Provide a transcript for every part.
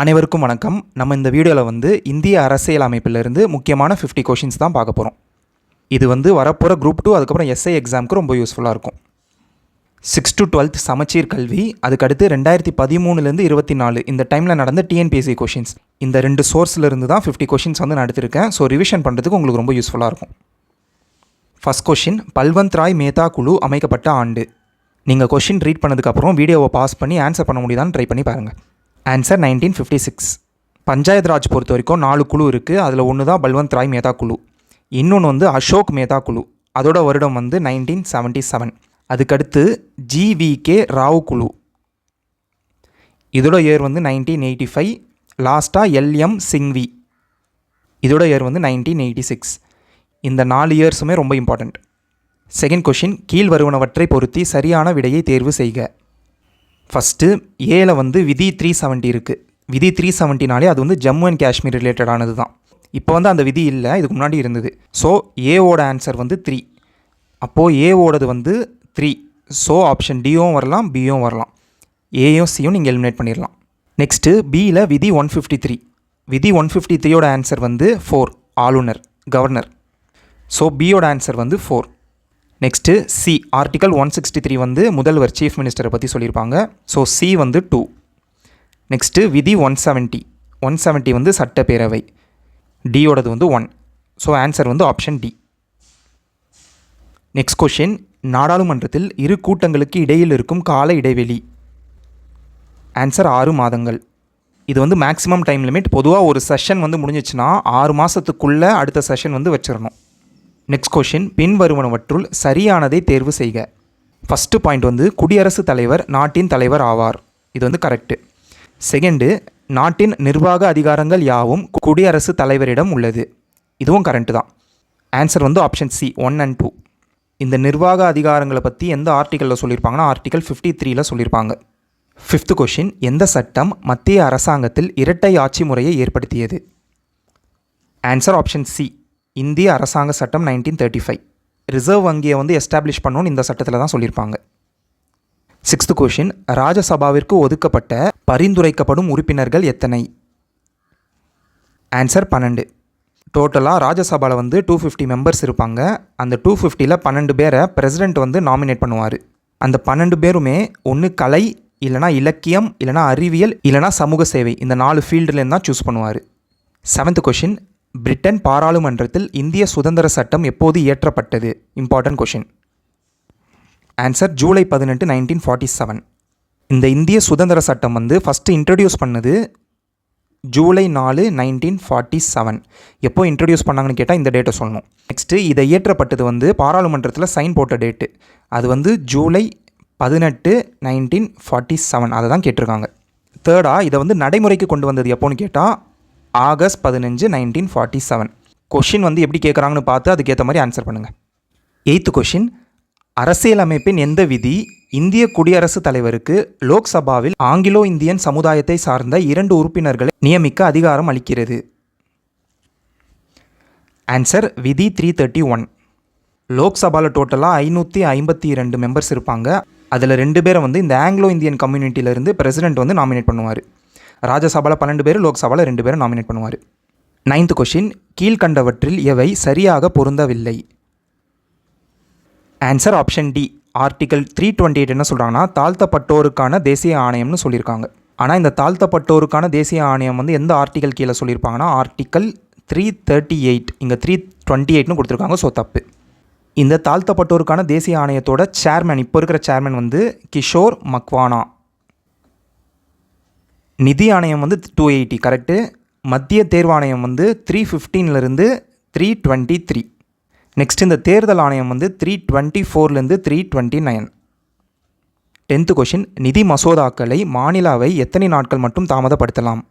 அனைவருக்கும் வணக்கம். நம்ம இந்த வீடியோவில் வந்து இந்திய அரசியல் அமைப்பிலிருந்து முக்கியமான ஃபிஃப்டி கொஷின்ஸ் தான் பார்க்க போகிறோம் இது வந்து வரப்போகிற குரூப் டூ அதுக்கப்புறம் எஸ்ஐ எக்ஸாமுக்கு ரொம்ப யூஸ்ஃபுல்லாக இருக்கும். சிக்ஸ் டு டுவெல்த் சமச்சீர் கல்வி அதுக்கடுத்து ரெண்டாயிரத்தி பதிமூணுலேருந்து இருபத்தி நாலு இந்த டைமில் நடந்த டிஎன்பிஎஸ்சி கொஷின்ஸ் இந்த ரெண்டு சோர்ஸ்லேருந்து தான் ஃபிஃப்டி கொஷின்ஸ் வந்து நடத்திருக்கேன் ஸோ ரிவிஷன் பண்ணுறதுக்கு உங்களுக்கு ரொம்ப யூஸ்ஃபுல்லாக இருக்கும். ஃபஸ்ட் கொஷின் பல்வந்த் ராய் மேத்தா குழு அமைக்கப்பட்ட ஆண்டு. நீங்கள் கொஷின் ரீட் பண்ணதுக்கப்புறம் வீடியோவை பாஸ் பண்ணி ஆன்சர் பண்ண முடியுதான்னு ட்ரை பண்ணி பாருங்கள் answer nineteen fifty six Panchayat Raj பொறுத்த வரைக்கும் நாலு குழு இருக்குது அதில் ஒன்று தான் பல்வந்த் ராய் மேதா குழு. இன்னொன்று வந்து அசோக் மேதா குழு. அதோட வருடம் வந்து நைன்டீன் செவன்ட்டி செவன் அதுக்கடுத்து ஜிவிகே ராவ் குழு. இதோட இயர் வந்து நைன்டீன் எயிட்டி ஃபைவ் லாஸ்ட்டாக எல்எம் சிங்வி இதோட இயர் வந்து நைன்டீன் எயிட்டி சிக்ஸ் இந்த நாலு இயர்ஸுமே ரொம்ப இம்பார்ட்டண்ட் செகண்ட் கொஷின் கீழ் வருவனவற்றை பொருத்தி சரியான விடையை தேர்வு செய்க. ஃபஸ்ட்டு ஏல வந்து விதி த்ரீ செவன்ட்டி இருக்குது விதி த்ரீ செவன்ட்டினாலே அது வந்து ஜம்மு அண்ட் காஷ்மீர் ரிலேட்டடானது தான். இப்போ வந்து அந்த விதி இல்லை இதுக்கு முன்னாடி இருந்தது. ஸோ ஏவோட ஆன்சர் வந்து த்ரீ அப்போது ஏவோடது வந்து த்ரீ ஸோ ஆப்ஷன் டியும் வரலாம் பியும் வரலாம். ஏயும் சியும் நீங்கள் எலிமினேட் பண்ணிடலாம் நெக்ஸ்ட்டு பியில் விதி ஒன் ஃபிஃப்டி த்ரீ விதி ஒன் ஃபிஃப்டி த்ரீயோட ஆன்சர் வந்து ஃபோர் ஆளுநர் கவர்னர் ஸோ பியோட ஆன்சர் வந்து four next C article one sixty three வந்து முதல்வர் சீஃப் மினிஸ்டரை பற்றி சொல்லியிருப்பாங்க. ஸோ சி வந்து டூ நெக்ஸ்ட்டு விதி ஒன் செவன்ட்டி ஒன் செவன்ட்டி வந்து சட்டப்பேரவை. டியோடது வந்து ஒன் ஸோ ஆன்சர் வந்து ஆப்ஷன் டி நெக்ஸ்ட் கொஷின் நாடாளுமன்றத்தில் இரு கூட்டங்களுக்கு இடையில் இருக்கும் கால இடைவெளி. ஆன்சர் ஆறு மாதங்கள். இது வந்து மேக்ஸிமம் டைம் லிமிட் பொதுவாக ஒரு செஷன் வந்து முடிஞ்சிச்சுன்னா ஆறு மாதத்துக்குள்ளே அடுத்த செஷன் வந்து வச்சிடணும் நெக்ஸ்ட் கொஷின் பின்வருவனவற்றுள் சரியானதை தேர்வு செய்க. ஃபஸ்ட்டு பாயிண்ட் வந்து குடியரசுத் தலைவர் நாட்டின் தலைவர் ஆவார். இது வந்து கரெக்டு செகண்டு நாட்டின் நிர்வாக அதிகாரங்கள் யாவும் குடியரசுத் தலைவரிடம் உள்ளது. இதுவும் கரெக்டு தான். ஆன்சர் வந்து option C one and two இந்த நிர்வாக அதிகாரங்களை பற்றி எந்த ஆர்டிக்கலில் சொல்லியிருப்பாங்கன்னா ஆர்டிக்கல் ஃபிஃப்டி த்ரீயில் சொல்லியிருப்பாங்க ஃபிஃப்த்து கொஷின் எந்த சட்டம் மத்திய அரசாங்கத்தில் இரட்டை ஆட்சி முறையை ஏற்படுத்தியது? ஆன்சர் ஆப்ஷன் சி இந்திய அரசாங்க சட்டம் நைன்டீன் தேர்ட்டி ஃபைவ் ரிசர்வ் வங்கியை வந்து எஸ்டாப்ளிஷ் பண்ணணும்னு இந்த சட்டத்தில் தான் சொல்லியிருப்பாங்க. சிக்ஸ்த்து கொஷின் ராஜசபாவிற்கு ஒதுக்கப்பட்ட பரிந்துரைக்கப்படும் உறுப்பினர்கள் எத்தனை? ஆன்சர் பன்னெண்டு. டோட்டலாக ராஜ்யசபாவில் வந்து டூ ஃபிஃப்டி மெம்பர்ஸ் இருப்பாங்க. அந்த டூ ஃபிஃப்டியில் பன்னெண்டு பேரை பிரசிடெண்ட் வந்து நாமினேட் பண்ணுவார். அந்த பன்னெண்டு பேருமே ஒன்று கலை இல்லைனா இலக்கியம் இல்லைனா அறிவியல் இல்லைனா சமூக சேவை. இந்த நாலு ஃபீல்டுலேருந்து தான் சூஸ் பண்ணுவார். செவன்த் கொஷின் பிரிட்டன் பாராளுமன்றத்தில் இந்திய சுதந்திர சட்டம் எப்போது இயற்றப்பட்டது? இம்பார்ட்டன்ட் கொஷின் ஆன்சர் ஜூலை பதினெட்டு நைன்டீன் ஃபார்ட்டி செவன் இந்த இந்திய சுதந்திர சட்டம் வந்து ஃபஸ்ட்டு இன்ட்ரடியூஸ் பண்ணது ஜூலை நாலு நைன்டீன் ஃபார்ட்டி செவன் எப்போ இன்ட்ரடியூஸ் பண்ணாங்கன்னு கேட்டால் இந்த டேட்டை சொல்லணும். நெக்ஸ்ட்டு இதை இயற்றப்பட்டது வந்து பாராளுமன்றத்தில் சைன் போட்ட டேட்டு அது வந்து ஜூலை பதினெட்டு நைன்டீன் ஃபார்ட்டி செவன் அதை தான் கேட்டிருக்காங்க தேர்டாக இதை வந்து நடைமுறைக்கு கொண்டு வந்தது எப்போன்னு கேட்டால் ஆகஸ்ட் பதினஞ்சு நைன்டீன் ஃபார்ட்டி செவன் கொஷின் வந்து எப்படி கேட்குறாங்கன்னு பார்த்து அதுக்கேற்ற மாதிரி ஆன்சர் பண்ணுங்கள் எயித்து கொஷின் அரசியலமைப்பின் எந்த விதி இந்திய குடியரசுத் தலைவருக்கு லோக்சபாவில் ஆங்கிலோ இந்தியன் சமுதாயத்தை சார்ந்த இரண்டு உறுப்பினர்களை நியமிக்க அதிகாரம் அளிக்கிறது? ஆன்சர் விதி த்ரீ தேர்ட்டி ஒன் லோக்சபாவில் டோட்டலாக ஐநூற்றி ஐம்பத்தி ரெண்டு மெம்பர்ஸ் இருப்பாங்க. அதில் ரெண்டு பேரை வந்து இந்த ஆங்கிலோ இந்தியன் கம்யூனிட்டியிலேருந்து பிரசிடென்ட் வந்து நாமினேட் பண்ணுவார். ராஜ்யசபாவில் பன்னெண்டு பேர் லோக்சபாவில் ரெண்டு பேரும் நாமினேட் பண்ணுவார். நைன்த் கொஷின் கீழ்கண்டவற்றில் எவை சரியாக பொருந்தவில்லை? Answer option D article three twenty eight என்ன சொல்கிறாங்கன்னா தாழ்த்தப்பட்டோருக்கான தேசிய ஆணையம்னு சொல்லியிருக்காங்க. ஆனால் இந்த தாழ்த்தப்பட்டோருக்கான தேசிய ஆணையம் வந்து எந்த ஆர்டிகல் கீழே சொல்லியிருப்பாங்கன்னா ஆர்டிக்கல் த்ரீ தேர்ட்டி எயிட் இங்கே த்ரீ டுவெண்ட்டி எயிட்னு கொடுத்துருக்காங்க ஸோ தப்பு. இந்த தாழ்த்தப்பட்டோருக்கான தேசிய ஆணையத்தோட சேர்மேன் இப்போ இருக்கிற சேர்மேன் வந்து கிஷோர் மக்வானா. நிதி ஆணையம் வந்து டூ எயிட்டி கரெக்டு மத்திய தேர்வாணையம் வந்து த்ரீ ஃபிஃப்டீன்லேருந்து த்ரீ டுவெண்ட்டி த்ரீ நெக்ஸ்ட் இந்த தேர்தல் ஆணையம் வந்து three twenty ஃபோர்லேருந்து three twenty nine tenth question நிதி மசோதாக்களை மாநில அவை எத்தனை நாட்கள் மட்டும் தாமதப்படுத்தலாம்?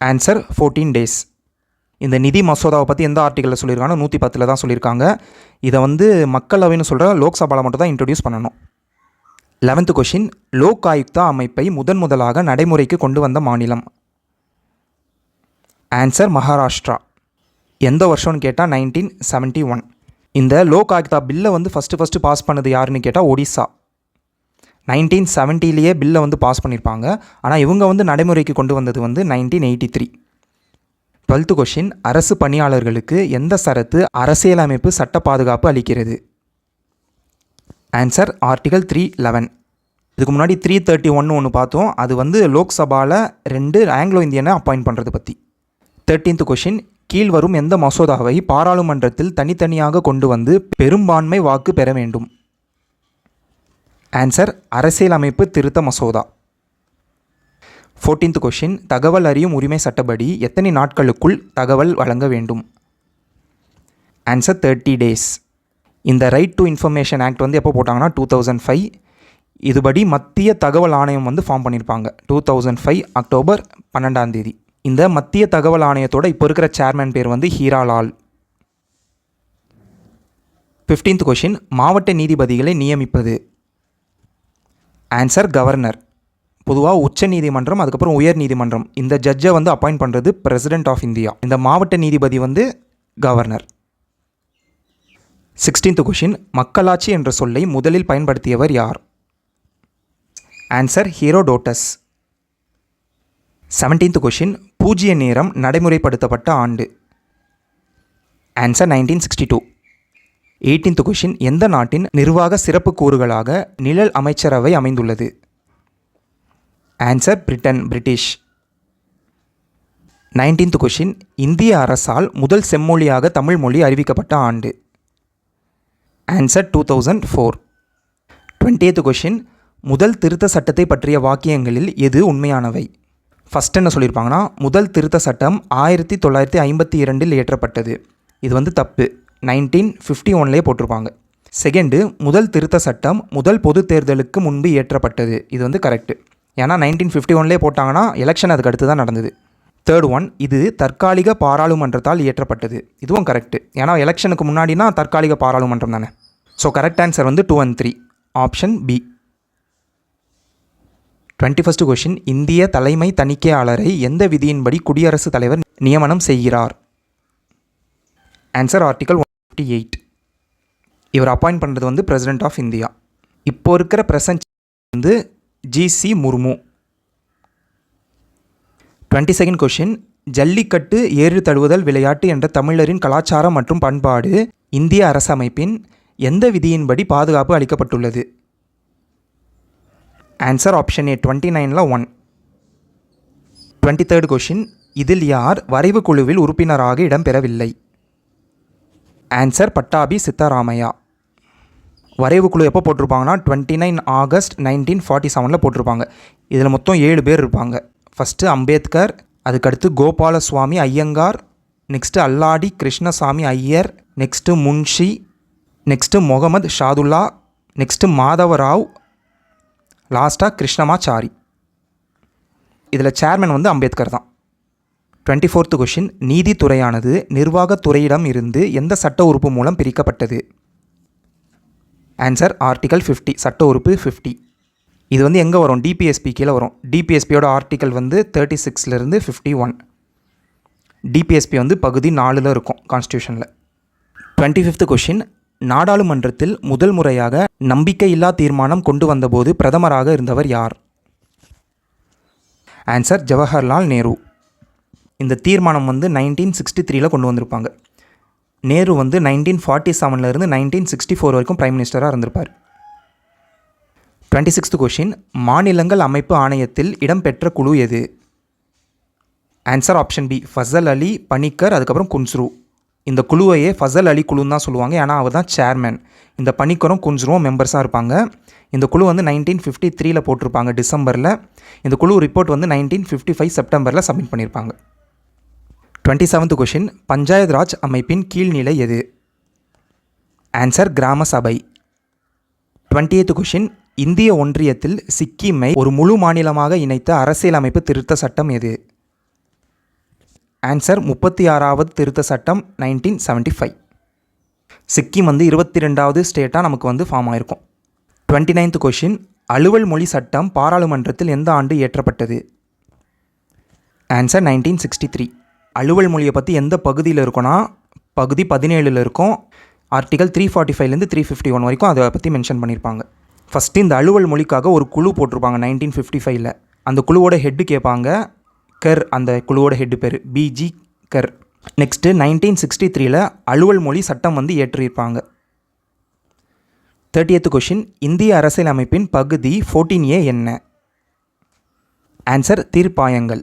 ஆன்சர் ஃபோர்டீன் டேஸ் இந்த நிதி மசோதாவை பற்றி எந்த ஆர்டிக்கலில் சொல்லியிருக்காங்கன்னா நூற்றி பத்தில் தான் சொல்லியிருக்காங்க. இதை வந்து மக்களவைன்னு சொல்கிற லோக்சபாவில் மட்டும் தான் இன்ட்ரடியூஸ் பண்ணணும். லெவன்த்து கொஷின் லோக் ஆயுக்தா அமைப்பை முதன் முதலாக நடைமுறைக்கு கொண்டு வந்த மாநிலம்? ஆன்சர் மகாராஷ்டிரா. எந்த வருஷம்னு கேட்டால் நைன்டீன் செவன்ட்டி ஒன் இந்த லோக் ஆயுக்தா பில்லை வந்து ஃபஸ்ட்டு ஃபஸ்ட்டு பாஸ் பண்ணது யாருன்னு கேட்டால் ஒடிசா. நைன்டீன் செவன்ட்டிலேயே பில்லை வந்து பாஸ் பண்ணியிருப்பாங்க ஆனால் இவங்க வந்து நடைமுறைக்கு கொண்டு வந்தது வந்து nineteen eighty three twelfth question அரசு பணியாளர்களுக்கு எந்த சரத்து அரசியலமைப்பு சட்ட பாதுகாப்பு அளிக்கிறது? ஆன்சர் ஆர்டிகல் த்ரீ லெவன் இதுக்கு முன்னாடி த்ரீ தேர்ட்டி ஒன்று ஒன்று பார்த்தோம். அது வந்து லோக்சபாவில் ரெண்டு ஆங்கிலோ இந்தியனை அப்பாயிண்ட் பண்ணுறது பற்றி தேர்ட்டீன்த் கொஷின் கீழ்வரும் எந்த மசோதாவை பாராளுமன்றத்தில் தனித்தனியாக கொண்டு வந்து பெரும்பான்மை வாக்கு பெற வேண்டும்? ஆன்சர் அரசியலமைப்பு திருத்த மசோதா. ஃபோர்டீன்த் கொஷின் தகவல் அறியும் உரிமை சட்டப்படி எத்தனை நாட்களுக்குள் தகவல் வழங்க வேண்டும்? ஆன்சர் தேர்ட்டி டேஸ் இந்த ரைட் டு இன்ஃபர்மேஷன் ஆக்ட் வந்து எப்போ போட்டாங்கன்னா டூ தௌசண்ட் ஃபைவ் இதுபடி மத்திய தகவல் ஆணையம் வந்து ஃபார்ம் பண்ணியிருப்பாங்க. டூ தௌசண்ட் ஃபைவ் அக்டோபர் பன்னெண்டாம் தேதி. இந்த மத்திய தகவல் ஆணையத்தோட இப்போ இருக்கிற சேர்மேன் பேர் வந்து ஹீராலால். ஃபிஃப்டீன்த் கொஷின் மாவட்ட நீதிபதிகளை நியமிப்பது. ஆன்சர் கவர்னர் பொதுவாக உச்ச நீதிமன்றம் அதுக்கப்புறம் உயர் நீதிமன்றம். இந்த ஜட்ஜை வந்து அப்பாயிண்ட் பண்ணுறது பிரசிடென்ட் ஆஃப் இந்தியா இந்த மாவட்ட நீதிபதி வந்து கவர்னர் சிக்ஸ்டீன்த் கொஷின் மக்களாட்சி என்ற சொல்லை முதலில் பயன்படுத்தியவர் யார்? Answer Herodotus. செவன்டீன்த் கொஷின் பூஜ்ய நேரம் நடைமுறைப்படுத்தப்பட்ட ஆண்டு. Answer nineteen sixty two eighteenth question எந்த நாட்டின் நிர்வாக சிறப்பு கூறுகளாக நிழல் அமைச்சரவை அமைந்துள்ளது? Answer Britain British. Nineteenth question இந்திய அரசால் முதல் செம்மொழியாக தமிழ் மொழி அறிவிக்கப்பட்ட ஆண்டு. Answer two thousand four twentieth question முதல் திருத்த சட்டத்தை பற்றிய வாக்கியங்களில் எது உண்மையானவை? ஃபஸ்ட் என்ன சொல்லியிருப்பாங்கன்னா முதல் திருத்த சட்டம் ஆயிரத்தி தொள்ளாயிரத்தி ஐம்பத்தி இரண்டில் இயற்றப்பட்டது. இது வந்து தப்பு. நைன்டீன் ஃபிஃப்டி ஒன்லேயே போட்டிருப்பாங்க. செகண்டு முதல் திருத்த சட்டம் முதல் பொது தேர்தலுக்கு முன்பு இயற்றப்பட்டது. இது வந்து கரெக்டு ஏன்னா நைன்டீன் ஃபிஃப்டி ஒன்லேயே போட்டாங்கன்னா எலெக்ஷன் அதுக்கு அடுத்து தான் நடந்தது. தேர்ட் ஒன் இது தற்காலிக பாராளுமன்றத்தால் இயற்றப்பட்டது. இதுவும் கரெக்டு ஏன்னா எலெக்ஷனுக்கு முன்னாடினா தற்காலிக பாராளுமன்றம் தானே. ஸோ கரெக்ட் ஆன்சர் வந்து two and three option B twenty first question இந்திய தலைமை தணிக்கையாளரை எந்த விதியின்படி குடியரசுத் தலைவர் நியமனம் செய்கிறார்? Answer article one fifty eight இவர் அப்பாயிண்ட் பண்ணுறது வந்து பிரசிடென்ட் ஆஃப் இந்தியா இப்போ இருக்கிற பிரசன்ட் வந்து G C Murmu twenty second question jallikattu ஏறு தழுவுதல் விளையாட்டு என்ற தமிழரின் கலாச்சாரம் மற்றும் பண்பாடு இந்திய அரசமைப்பின் எந்த விதியின்படி பாதுகாப்பு அளிக்கப்பட்டுள்ளது? ஆன்சர் ஆப்ஷன் ஏ டுவெண்ட்டி நைனில் ஒன் டுவெண்ட்டி தேர்ட் கொஷின் இதில் யார் வரைவு குழுவில் உறுப்பினராக இடம்பெறவில்லை ஆன்சர் பட்டாபி சித்தராமையா. வரைவு குழு எப்போ போட்டிருப்பாங்கன்னா twenty nine August nineteen forty செவனில் போட்டிருப்பாங்க. இதில் மொத்தம் ஏழு பேர் இருப்பாங்க. ஃபஸ்ட்டு அம்பேத்கர் அதுக்கடுத்து Gopalaswami Ayyangar next Alladi Krishnaswami Iyer next Munshi next Mohammed Saadullah next Madhav Rao லாஸ்ட்டாக கிருஷ்ணமாச்சாரி இதில் சேர்மன் வந்து அம்பேத்கர் தான். டுவெண்ட்டி ஃபோர்த்து கொஷின் நீதித்துறையானது நிர்வாகத்துறையிடம் இருந்து எந்த சட்ட உறுப்பு மூலம் பிரிக்கப்பட்டது? ஆன்சர் ஆர்டிகல் ஃபிஃப்டி சட்ட உறுப்பு ஃபிஃப்டி இது வந்து எங்கே வரும்? டிபிஎஸ்பி கீழே வரும். டிபிஎஸ்பியோட ஆர்டிக்கல் வந்து தேர்ட்டி சிக்ஸ்லேருந்து ஃபிஃப்டி ஒன் டிபிஎஸ்பி வந்து பகுதி நாலில் இருக்கும் கான்ஸ்டியூஷனில் டுவெண்ட்டி ஃபிஃப்த் கொஷின் நாடாளுமன்றத்தில் முதல் முறையாக நம்பிக்கையில்லா தீர்மானம் கொண்டு வந்தபோது பிரதமராக இருந்தவர் யார்? ஆன்சர் ஜவஹர்லால் நேரு. இந்த தீர்மானம் வந்து நைன்டீன் சிக்ஸ்டி த்ரீல கொண்டு வந்திருப்பாங்க. நேரு வந்து நைன்டீன் ஃபார்ட்டி செவன்லேருந்து நைன்டீன் சிக்ஸ்டி ஃபோர் வரைக்கும் ப்ரைம் மினிஸ்டராக இருந்திருப்பார். டுவெண்ட்டி சிக்ஸ்த் கொஷின் மாநிலங்கள் அமைப்பு ஆணையத்தில் இடம்பெற்ற குழு எது? Answer option B Fazal Ali Panikkar அதுக்கப்புறம் குன்ஸ்ரு இந்த குழுவையே ஃபசல் அலி குழுன்னு தான் சொல்லுவாங்க. ஏன்னா அவர் தான் சேர்மேன் இந்த பணிக்கரும் குன்ஸ்ருவும் மெம்பர்ஸாக இருப்பாங்க. இந்த குழு வந்து நைன்டீன் ஃபிஃப்டி த்ரீல போட்டிருப்பாங்க டிசம்பரில். இந்த குழு ரிப்போர்ட் வந்து நைன்டீன் ஃபிஃப்டி ஃபைவ் செப்டம்பரில் சப்மிட் பண்ணியிருப்பாங்க twenty seventh question Panchayat Raj அமைப்பின் கீழ்நிலை எது? ஆன்சர் கிராம சபை. டுவெண்ட்டி எய்த் கொஷின் இந்திய ஒன்றியத்தில் சிக்கிமை ஒரு முழு மாநிலமாக இணைத்த அரசியலமைப்பு திருத்த சட்டம் எது? ஆன்சர் முப்பத்தி ஆறாவது திருத்த சட்டம் நைன்டீன் செவன்ட்டி ஃபைவ். சிக்கிம் வந்து இருபத்தி ரெண்டாவது ஸ்டேட்டாக நமக்கு வந்து ஃபார்ம் ஆயிருக்கும். டுவெண்ட்டி நைன்த் கொஷின் அலுவல் மொழி சட்டம் பாராளுமன்றத்தில் எந்த ஆண்டு இயற்றப்பட்டது? Answer nineteen sixty three. அலுவல் மொழியை பற்றி எந்த பகுதியில் இருக்கும்னா பகுதி பதினேழில் இருக்கும். ஆர்டிகல் த்ரீ ஃபார்ட்டி ஃபைவ்லேருந்து த்ரீ ஃபிஃப்டி ஒன் வரைக்கும் அதை பற்றி மென்ஷன் பண்ணியிருப்பாங்க ஃபஸ்ட்டு இந்த அலுவல் மொழிக்காக ஒரு குழு போட்டிருப்பாங்க நைன்டீன் ஃபிஃப்டி ஃபைவ்ல அந்த குழுவோட ஹெட்டு கேட்பாங்க. கர் அந்த குழுவோட ஹெட்டு பேர். B G Kher. Next nineteen sixty த்ரீல அலுவல் மொழி சட்டம் வந்து இயற்றியிருப்பாங்க. தேர்ட்டியத்து கொஷின் இந்திய அரசியலமைப்பின் பகுதி ஃபோர்டீன் ஏ என்ன? ஆன்சர் தீர்ப்பாயங்கள்.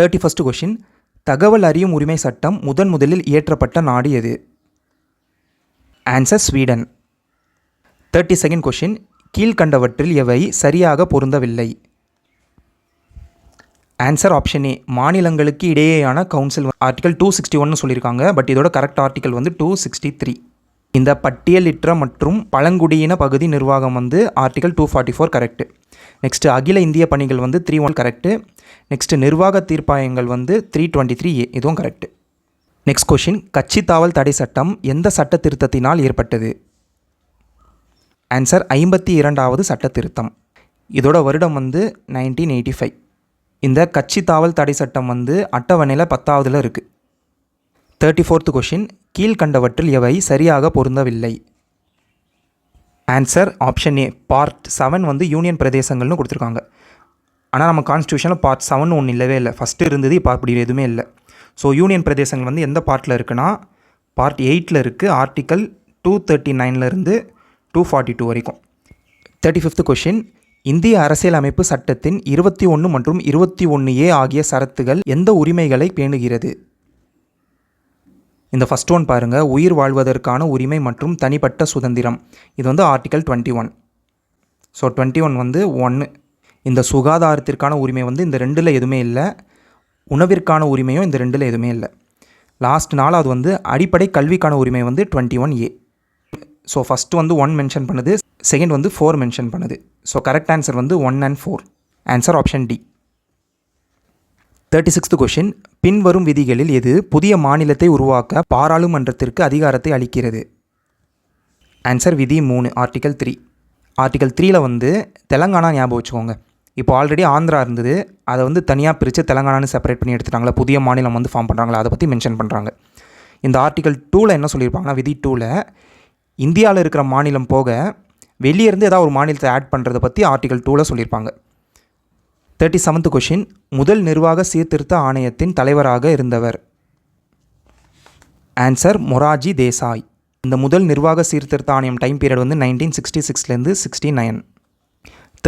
தேர்ட்டி ஃபஸ்ட் கொஷின் தகவல் அறியும் உரிமை சட்டம் முதன் முதலில் இயற்றப்பட்ட நாடு எது? Answer Sweden thirty second question கீழ்கண்டவற்றில் எவை சரியாக பொருந்தவில்லை? ஆன்சர் ஆப்ஷன் ஏ மாநிலங்களுக்கு இடையேயான கவுன்சில் ஆர்டிகல் டூ சிக்ஸ்டி ஒன்னு சொல்லியிருக்காங்க. பட் இதோட கரெக்ட் ஆர்டிகல் வந்து டூ சிக்ஸ்டி த்ரீ இந்த பட்டியலிற்ற மற்றும் பழங்குடியின பகுதி நிர்வாகம் வந்து article two forty four correct next அகில இந்திய பணிகள் வந்து த்ரீ ஒன் கரெக்டு நெக்ஸ்ட்டு நிர்வாக தீர்ப்பாயங்கள் வந்து த்ரீ டுவெண்ட்டி த்ரீ ஏ இதுவும் கரெக்டு நெக்ஸ்ட் கொஷின் கட்சி தாவல் தடை சட்டம் எந்த சட்ட திருத்தத்தினால் ஏற்பட்டது? ஆன்சர் ஐம்பத்தி இரண்டாவது சட்ட திருத்தம் இதோட வருடம் வந்து நைன்டீன் எயிட்டி ஃபைவ் இந்த கட்சி தாவல் தடை சட்டம் வந்து அட்டவணையில் பத்தாவதில் இருக்குது தேர்ட்டி ஃபோர்த்து கொஷின் கீழ்கண்டவற்றில் எவை சரியாக பொருந்தவில்லை? Answer option A part seven வந்து யூனியன் பிரதேசங்கள்னு கொடுத்துருக்காங்க. ஆனால் நம்ம கான்ஸ்டியூஷனில் பார்ட் செவன் ஒன்று இல்லவே இல்லை. ஃபஸ்ட்டு இருந்தது இப்போ அப்படி எதுவுமே இல்லை. ஸோ யூனியன் பிரதேசங்கள் வந்து எந்த பார்ட்டில் இருக்குன்னா பார்ட் எயிட்டில் இருக்குது ஆர்டிக்கல் டூ தேர்ட்டி நைன்லேருந்து டூ ஃபார்ட்டி டூ வரைக்கும். தேர்ட்டி ஃபிஃப்த் கொஷின் இந்திய அரசியலமைப்பு சட்டத்தின் இருபத்தி ஒன்று மற்றும் இருபத்தி ஒன்று ஏ ஆகிய சரத்துகள் எந்த உரிமைகளை பேணுகிறது? இந்த ஃபஸ்ட் ஒன் பாருங்கள் உயிர் வாழ்வதற்கான உரிமை மற்றும் தனிப்பட்ட சுதந்திரம். இது வந்து article twenty one so twenty one வந்து ஒன்று இந்த சுகாதாரத்திற்கான உரிமை வந்து இந்த ரெண்டில் எதுவுமே இல்லை. உணவிற்கான உரிமையும் இந்த ரெண்டில் எதுவுமே இல்லை. லாஸ்ட் நாள் அது வந்து அடிப்படை கல்விக்கான உரிமை வந்து twenty one A so first வந்து ஒன் மென்ஷன் பண்ணுது செகண்ட் வந்து ஃபோர் மென்ஷன் பண்ணுது. ஸோ கரெக்ட் ஆன்சர் வந்து one and four answer option D thirty sixth question பின்வரும் விதிகளில் எது புதிய மாநிலத்தை உருவாக்க பாராளுமன்றத்திற்கு அதிகாரத்தை அளிக்கிறது? ஆன்சர் விதி மூணு ஆர்டிகல் த்ரீ ஆர்டிகல் த்ரீயில் வந்து தெலங்கானா ஞாபகம் வச்சுக்கோங்க. இப்போ ஆல்ரெடி ஆந்திரா இருந்தது. அதை வந்து தனியாக பிரித்து தெலங்கானான்னு செப்பரேட் பண்ணி எடுத்துட்டாங்களா? புதிய மாநிலம் வந்து ஃபார்ம் பண்ணுறாங்களா அதை பற்றி மென்ஷன் பண்ணுறாங்க இந்த ஆர்டிகல் டூவில் என்ன சொல்லியிருப்பாங்கன்னா விதி டூவில் இந்தியாவில் இருக்கிற மாநிலம் போக வெளியேருந்து ஏதாவது ஒரு மாநிலத்தை ஆட் பண்ணுறதை பற்றி ஆர்டிகல் டூவில் சொல்லியிருப்பாங்க. தேர்ட்டி செவன்த் கொஷின் முதல் நிர்வாக சீர்திருத்த ஆணையத்தின் தலைவராக இருந்தவர். ஆன்சர் மொராஜி தேசாய். இந்த முதல் நிர்வாக சீர்திருத்த ஆணையம் டைம் பீரியட் வந்து நைன்டீன் சிக்ஸ்டி சிக்ஸ்லேருந்து சிக்ஸ்டி நைன்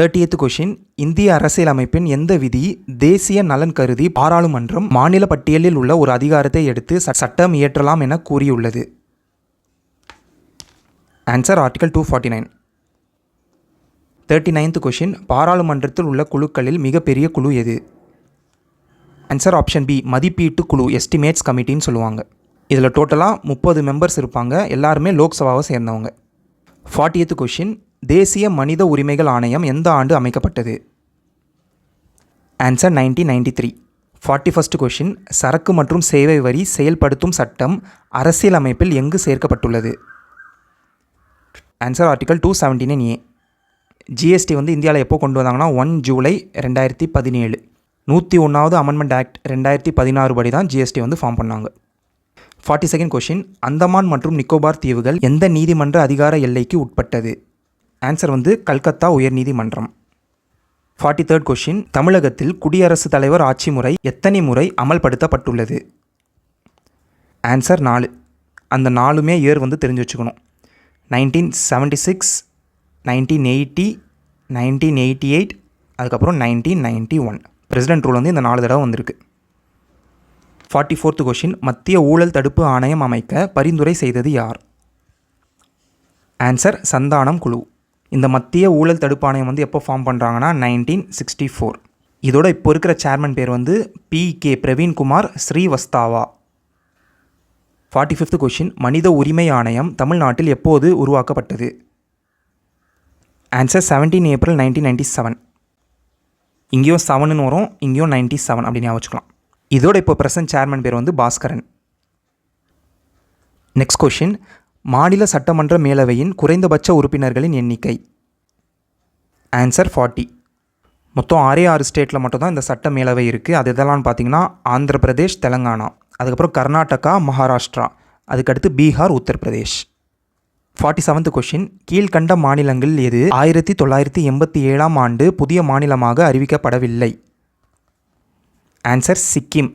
எய்த் கொஷின் இந்திய அரசியலமைப்பின் எந்த விதி தேசிய நலன் கருதி பாராளுமன்றம் மாநில பட்டியலில் உள்ள ஒரு அதிகாரத்தை எடுத்து ச- சட்டம் இயற்றலாம் என கூறியுள்ளது. Answer article two forty nine thirty ninth question பாராளுமன்றத்தில் உள்ள குழுக்களில் மிகப்பெரிய குழு எது? ஆன்சர் ஆப்ஷன் பி மதிப்பீட்டு குழு எஸ்டிமேட்ஸ் கமிட்டின்னு சொல்லுவாங்க. இதில் டோட்டலாக முப்பது மெம்பர்ஸ் இருப்பாங்க. எல்லாருமே லோக்சபாவை சேர்ந்தவங்க. ஃபார்ட்டியத்து கொஷின் தேசிய மனித உரிமைகள் ஆணையம் எந்த ஆண்டு அமைக்கப்பட்டது? Answer nineteen ninety three forty first question சரக்கு மற்றும் சேவை வரி செயல்படுத்தும் சட்டம் அரசியலமைப்பில் எங்கு சேர்க்கப்பட்டுள்ளது? Answer article two seventeen A GST வந்து இந்தியாவில் எப்போ கொண்டு வந்தாங்கன்னா ஒன் ஜூலை ரெண்டாயிரத்தி பதினேழு. நூற்றி ஒன்றாவது அமெண்ட்மெண்ட் ஆக்ட் ரெண்டாயிரத்தி பதினாறு படி தான் ஜிஎஸ்டி வந்து ஃபார்ம் பண்ணாங்க. ஃபார்ட்டி செகண்ட் கொஷின் அந்தமான் மற்றும் நிக்கோபார் தீவுகள் எந்த நீதிமன்ற அதிகார எல்லைக்கு உட்பட்டது? ஆன்சர் வந்து கல்கத்தா உயர்நீதிமன்றம் ஃபார்ட்டி தேர்ட் கொஷின் தமிழகத்தில் குடியரசுத் தலைவர் ஆட்சி முறை எத்தனை முறை அமல்படுத்தப்பட்டுள்ளது? ஆன்சர் நாலு. அந்த நாலுமே இயர் வந்து தெரிஞ்சு வச்சுக்கணும். Nineteen seventy six nineteen eighty nineteen eighty eight அதுக்கப்புறம் nineteen ninety one president rule வந்து இந்த நாலு தடவை வந்திருக்கு. ஃபார்ட்டி ஃபோர்த்து கொஷின் மத்திய ஊழல் தடுப்பு ஆணையம் அமைக்க பரிந்துரை செய்தது யார்? ஆன்சர் சந்தானம் குழு. இந்த மத்திய ஊழல் தடுப்பு ஆணையம் வந்து எப்போ ஃபார்ம் பண்ணுறாங்கன்னா நைன்டீன் சிக்ஸ்டி ஃபோர் இதோட இப்போ இருக்கிற சேர்மன் பேர் வந்து P K Praveen Kumar Srivastava forty fifth question மனித உரிமை ஆணையம் தமிழ்நாட்டில் எப்போது உருவாக்கப்பட்டது? Answer seventeen April nineteen ninety seven இங்கேயும் செவனுன்னு வரும். இங்கேயும் நைன்டி செவன் அப்படின்னு ஞாபகம் வச்சுக்கலாம். இதோட இப்போ ப்ரெசன்ட் சேர்மன் பேர் வந்து பாஸ்கரன். நெக்ஸ்ட் கொஷின் மாநில சட்டமன்ற மேலவையின் குறைந்தபட்ச உறுப்பினர்களின் எண்ணிக்கை. ஆன்சர் ஃபார்ட்டி மொத்தம் ஆறே ஆறு ஸ்டேட்டில் மட்டும்தான் இந்த சட்ட மேலவை இருக்குது அது எதெல்லாம் பார்த்தீங்கன்னா ஆந்திர பிரதேஷ் தெலங்கானா. அதுக்கப்புறம் கர்நாடகா மகாராஷ்டிரா அதுக்கடுத்து Bihar Uttar Pradesh. Forty seventh question கீழ்கண்ட மாநிலங்கள் எது? ஆயிரத்தி தொள்ளாயிரத்தி எண்பத்தி ஏழாம் ஆண்டு புதிய மாநிலமாக அறிவிக்கப்படவில்லை. ஆன்சர் சிக்கிம்.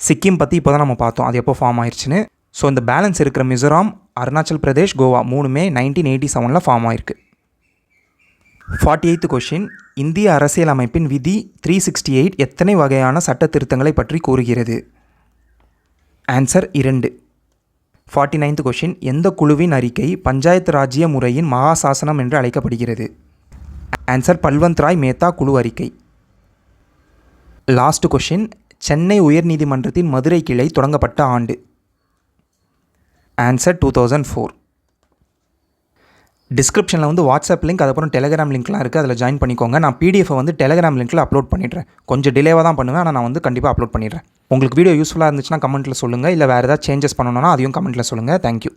சிக்கிம் பற்றி இப்போ தான் நம்ம பார்த்தோம். அது எப்போ ஃபார்ம் ஆயிடுச்சுன்னு ஸோ இந்த பேலன்ஸ் இருக்கிற மிசோராம் அருணாச்சல் பிரதேஷ் கோவா மூணுமே நைன்டீன் எயிட்டி செவனில் ஃபார்ம் ஆயிருக்கு. ஃபார்ட்டி எய்த் கொஷின் இந்திய அரசியலமைப்பின் விதி த்ரீ சிக்ஸ்டி எயிட் எத்தனை வகையான சட்ட திருத்தங்களை பற்றி கூறுகிறது? ஆன்சர் இரண்டு. ஃபார்ட்டி நைன்த் கொஷின் எந்த குழுவின் அறிக்கை பஞ்சாயத்து ராஜ்ய முறையின் மகாசாசனம் என்று அழைக்கப்படுகிறது? ஆன்சர் பல்வந்த் ராய் மேத்தா குழு அறிக்கை. லாஸ்ட் கொஷின் சென்னை உயர்நீதிமன்றத்தின் மதுரை கிளை தொடங்கப்பட்ட ஆண்டு. ஆன்சர் டூ தௌசண்ட் ஃபோர் டிஸ்கிரிப்ஷனில் வந்து வாட்ஸ்அப் லிங்க் அதுக்கப்புறம் டெலிகிராம் லிங்க்லாம் இருக்குது அதில் ஜாயின் பண்ணிக்கோங்க. நான் பிடிஎஃபை வந்து டெலிகிராம் லிங்க்கில் அப்லோட் பண்ணிடுறேன். கொஞ்சம் டிலேவாக தான் பண்ணுவேன். ஆனால் நான் வந்து கண்டிப்பாக அப்லோட் பண்ணிடுறேன். உங்களுக்கு வீடியோ யூஸ்ஃபுல்லாக இருந்துச்சுன்னா கமெண்ட்டில் சொல்லுங்கள் இல்லை வேறு ஏதாவது சேஞ்சஸ் பண்ணணும்னா அதையும் கமெண்ட்டில் சொல்லுங்கள் தேங்க்யூ